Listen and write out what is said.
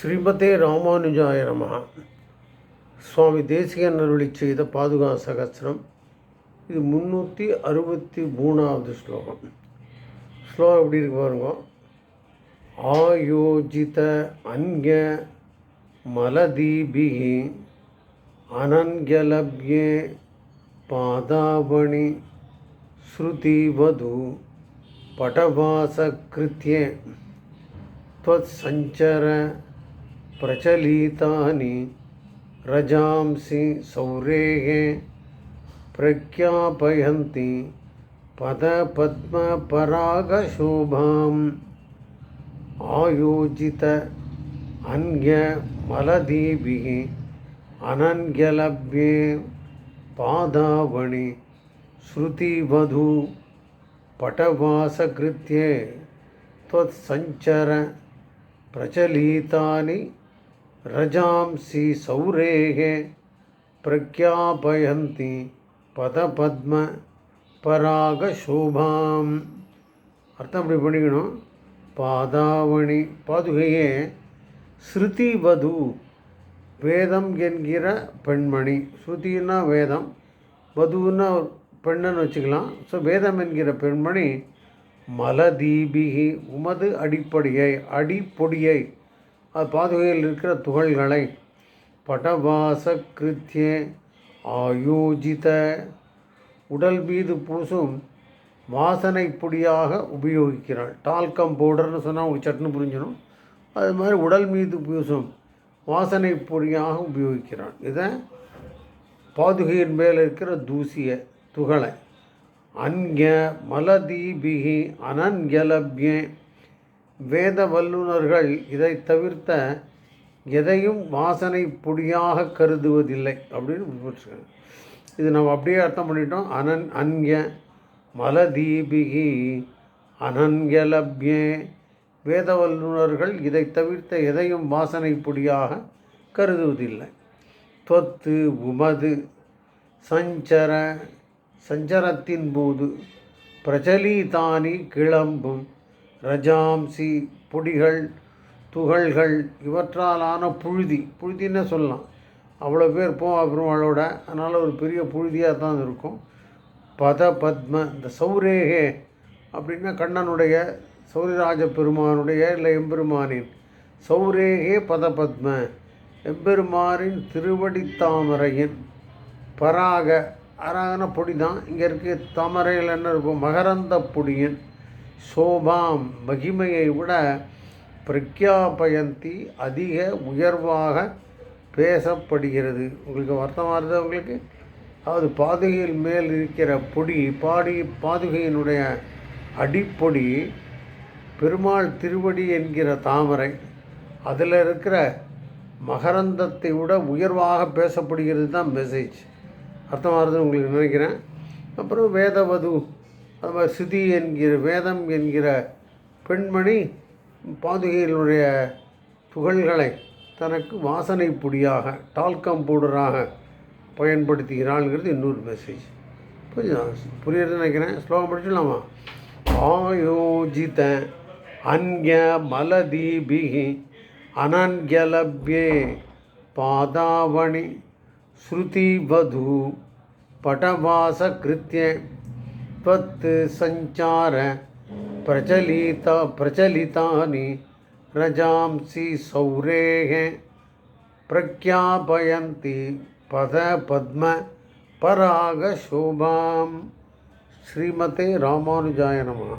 ஸ்ரீமதே ராமானுஜாய நமஹ சுவாமி தேசிகன் அருளி செய்த பாதுகா சகசிரம் இது முந்நூற்றி அறுபத்தி மூணாவது ஸ்லோகம் ஸ்லோகம் எப்படி இருக்கு பாருங்க ஆயோஜித அன்ய மலதீபிகி அனன்யலப்யே பாதாவணி ஸ்ருதிவது படவாசகிருத்தியே त्वत्सञ्चर प्रचलितानि रजांसि सौरेः प्रख्यापयन्ति पदपद्मपरागशोभाम् आयोजित अन्यमलदीभिः अनन्यलभ्ये पादावणि श्रुतिवधू पटवासकृत्ये त्वत्सञ्चर प्रचलितानि रजांसि सौरेः प्रख्यापयन्ति பதபத்ம அர்த்தம் அப்படி பண்ணிக்கணும் பாதாவணி பாதுகையே ஸ்ருதி வது வேதம் என்கிற பெண்மணி ஸ்ருதின்னா வேதம் வதுன்னா பெண்ணுன்னு வச்சுக்கலாம் ஸோ வேதம் என்கிற பெண்மணி மலதீபிகி உமது அடிப்படையை அடிப்பொடியை அது பாதுகையில் இருக்கிற துகள்களை படவாச கிருத்திய ஆயோஜித. உடல் மீது பூசும் வாசனை பொடியாக உபயோகிக்கிறாள். டால்கம் பவுடர்னு சொன்னால் உங்களுக்கு சட்னு புரிஞ்சிடும். அது மாதிரி உடல் மீது பூசும் வாசனை பொடியாக உபயோகிக்கிறாள். இதை பாதுகையின் மேலே இருக்கிற தூசிய துகளை அன்ய மலதீபிகி அனன்யலப்யே வேத வல்லுநர்கள் இதை தவிர்த்த எதையும் வாசனை பொடியாக கருதுவதில்லை அப்படின்னு போட்டிருக்காங்க இது நம்ம அப்படியே அர்த்தம் பண்ணிட்டோம். அனன் அன்ய மலதீபிகி அனன்யலப்யே. வேத வல்லுநர்கள் இதை தவிர்த்த எதையும் வாசனை பொடியாக கருதுவதில்லை. தொத்து உமது சஞ்சர சஞ்சரத்தின் போது பிரச்சலிதானி கிளம்பும் ரஜாம்சி பொடிகள் துகள்கள் இவற்றாலான புழுதி. புழுதின்னு சொல்லலாம். அவ்வளோ பேர் போவா பெருமாளோட அதனால் ஒரு பெரிய புழுதியாக தான் இருக்கும். பத பத்ம இந்த சௌரேகே அப்படின்னா கண்ணனுடைய சௌரிராஜ பெருமானுடைய இல்லை எம்பெருமானின். சௌரேகே பத பத்ம. எம்பெருமானின் திருவடி தாமரையின் பராக. அராகன பொடி தான். இங்கே இருக்க தாமரையில் என்ன இருக்கும்? மகரந்த பொடியின் சோபாம் மகிமையை விட பிரக்யாபயந்தி அதிக உயர்வாக பேசப்படுகிறது. உங்களுக்கு வருத்தமாக இருந்தது உங்களுக்கு? அதாவது பாதுகையில் மேல் இருக்கிற பொடி பாடி பாதுகையினுடைய அடிப்பொடி பெருமாள் திருவடி என்கிற தாமரை அதில் இருக்கிற மகரந்தத்தை விட உயர்வாக பேசப்படுகிறது தான் மெசேஜ் அர்த்தமாகிறது உங்களுக்கு நினைக்கிறேன்? அப்புறம் வேதவது அது மாதிரி சிதி என்கிற வேதம் என்கிற பெண்மணி பாதுகையினுடைய புகழ்களை தனக்கு வாசனை பொடியாக டால்கம் பவுடராக பயன்படுத்துகிறாள்ங்கிறது இன்னொரு மெசேஜ் புரியுதா? புரியுறது நினைக்கிறேன். ஸ்லோகம் படிச்சுலாமா ஆயோஜித அன்ய மலதீபிகி அனன்யலப்யே பாதாவணி ஸ்ருதி ஸ்ருதிவது படவாச கிருத்திய त्वत् सञ्चार प्रचलित प्रचलितानि रजांसि सौरेः प्रख्यापयन्ति पदपद्म परागशोभां श्रीमते रामानुजाय नमः